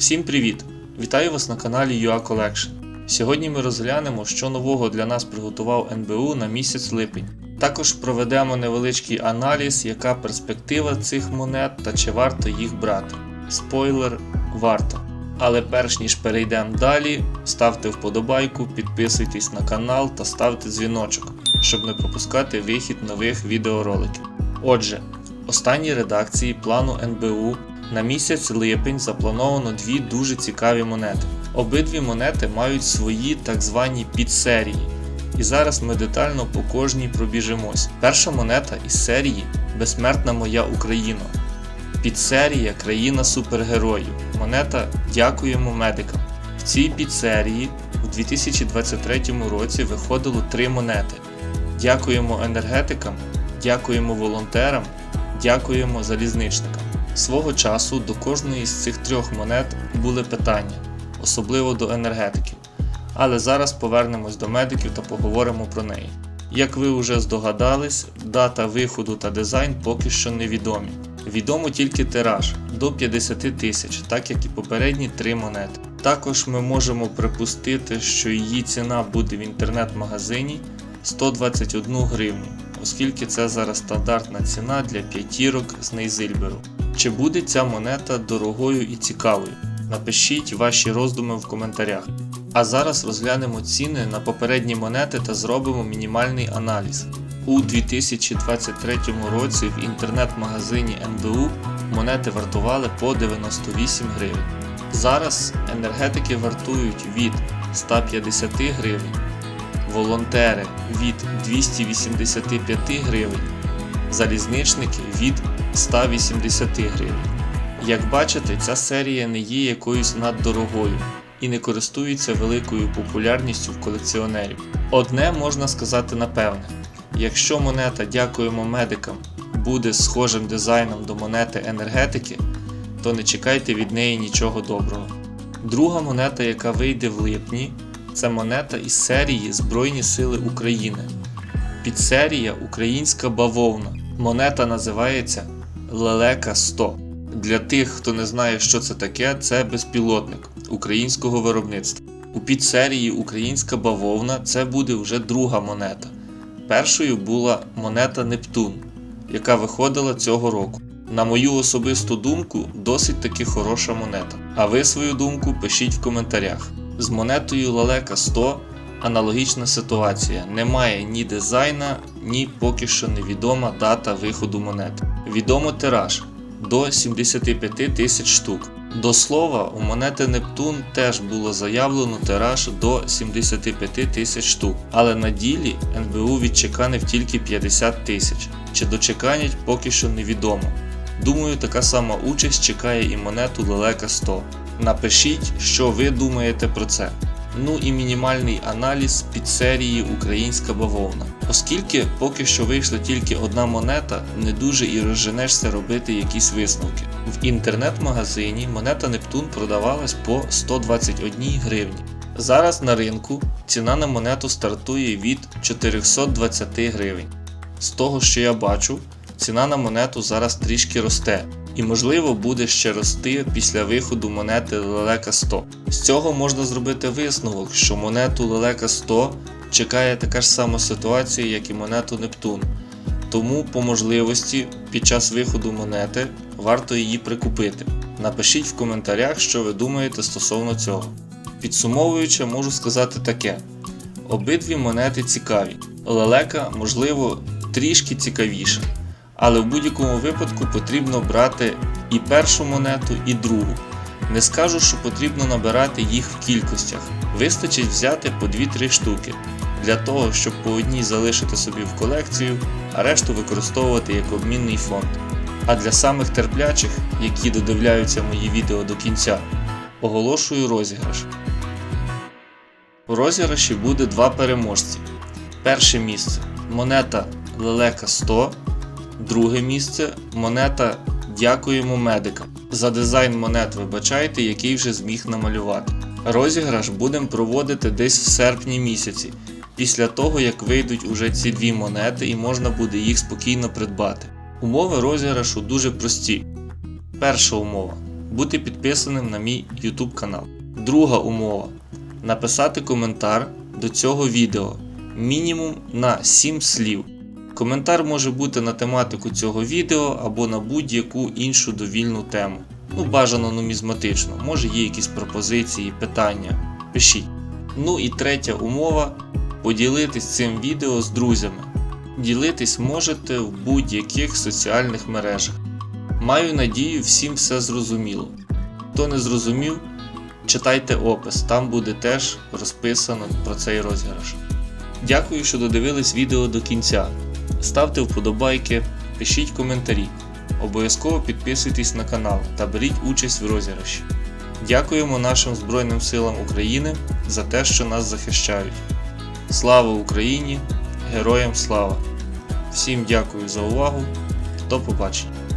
Всім привіт! Вітаю вас на каналі UA Collection. Сьогодні ми розглянемо, що нового для нас приготував НБУ на місяць липень. Також проведемо невеличкий аналіз, яка перспектива цих монет та чи варто їх брати. Спойлер варто. Але перш ніж перейдемо далі, ставте вподобайку, підписуйтесь на канал та ставте дзвіночок, щоб не пропускати вихід нових відеороликів. Отже, останній редакції плану НБУ на місяць липень заплановано дві дуже цікаві монети. Обидві монети мають свої так звані підсерії. І зараз ми детально по кожній пробіжимось. Перша монета із серії Безсмертна моя Україна. Підсерія Країна супергероїв. Монета Дякуємо медикам. В цій підсерії у 2023 році виходило три монети. Дякуємо енергетикам, дякуємо волонтерам, дякуємо залізничникам. Свого часу до кожної з цих трьох монет були питання, особливо до енергетиків. Але зараз повернемось до медиків та поговоримо про неї. Як ви вже здогадались, дата виходу та дизайн поки що невідомі. Відомо тільки тираж до 50 тисяч, так як і попередні три монети. Також ми можемо припустити, що її ціна буде в інтернет-магазині 121 гривню, оскільки це зараз стандартна ціна для п'ятірок з Нейзильберу. Чи буде ця монета дорогою і цікавою? Напишіть ваші роздуми в коментарях. А зараз розглянемо ціни на попередні монети та зробимо мінімальний аналіз. У 2023 році в інтернет-магазині НБУ монети вартували по 98 гривень. Зараз енергетики вартують від 150 гривень, волонтери від 285 гривень, залізничники від 180 гривень. Як бачите, ця серія не є якоюсь наддорогою і не користується великою популярністю в колекціонерів. Одне можна сказати напевне: якщо монета Дякуємо медикам буде схожим дизайном до монети енергетики, то не чекайте від неї нічого доброго. Друга монета, яка вийде в липні, це монета із серії Збройні Сили України. Підсерія Українська бавовна. Монета називається Лелека 100. Для тих, хто не знає, що це таке, це безпілотник українського виробництва. У підсерії Українська бавовна це буде вже друга монета. Першою була монета Нептун, яка виходила цього року. На мою особисту думку, досить таки хороша монета. А ви свою думку пишіть в коментарях. З монетою Лелека 100 аналогічна ситуація. Немає ні дизайна, ні поки що невідома дата виходу монети. Відомо тираж до 75 тисяч штук. До слова, у монети Нептун теж було заявлено тираж до 75 тисяч штук, але на ділі НБУ відчеканив тільки 50 тисяч. Чи дочеканять поки що невідомо. Думаю, така сама участь чекає і монету Лелека 100. Напишіть, що ви думаєте про це. Ну і мінімальний аналіз під серії Українська бавовна. Оскільки поки що вийшла тільки одна монета, не дуже і розженешся робити якісь висновки. В інтернет-магазині монета Нептун продавалась по 121 гривні. Зараз на ринку ціна на монету стартує від 420 гривень. З того, що я бачу, ціна на монету зараз трішки росте, і можливо буде ще рости після виходу монети Лелека 100. З цього можна зробити висновок, що монету Лелека 100 чекає така ж сама ситуація, як і монету Нептун. Тому по можливості під час виходу монети варто її прикупити. Напишіть в коментарях, що ви думаєте стосовно цього. Підсумовуючи, можу сказати таке: обидві монети цікаві. Лелека, можливо, трішки цікавіша. Але в будь-якому випадку потрібно брати і першу монету, і другу. Не скажу, що потрібно набирати їх в кількостях. Вистачить взяти по 2-3 штуки для того, щоб по одній залишити собі в колекцію, а решту використовувати як обмінний фонд. А для самих терплячих, які додивляються мої відео до кінця, оголошую розіграш. У розіграші буде два переможці. Перше місце монета Лелека 100. Друге місце монета Дякуємо медикам. За дизайн монет вибачайте, який вже зміг намалювати. Розіграш будемо проводити десь в серпні місяці, після того як вийдуть уже ці дві монети і можна буде їх спокійно придбати. Умови розіграшу дуже прості. Перша умова. бути підписаним на мій YouTube канал. Друга умова написати коментар до цього відео мінімум на 7 слів. Коментар може бути на тематику цього відео або на будь-яку іншу довільну тему. Ну, бажано нумізматично, може є якісь пропозиції, питання. Пишіть. Ну і третя умова поділитись цим відео з друзями. Ділитись можете в будь-яких соціальних мережах. Маю надію, всім все зрозуміло. Хто не зрозумів, читайте опис, там буде теж розписано про цей розіграш. Дякую, що додивились відео до кінця. Ставте вподобайки, пишіть коментарі. Обов'язково підписуйтесь на канал та беріть участь в розіграші. Дякуємо нашим Збройним силам України за те, що нас захищають. Слава Україні! Героям слава! Всім дякую за увагу. До побачення!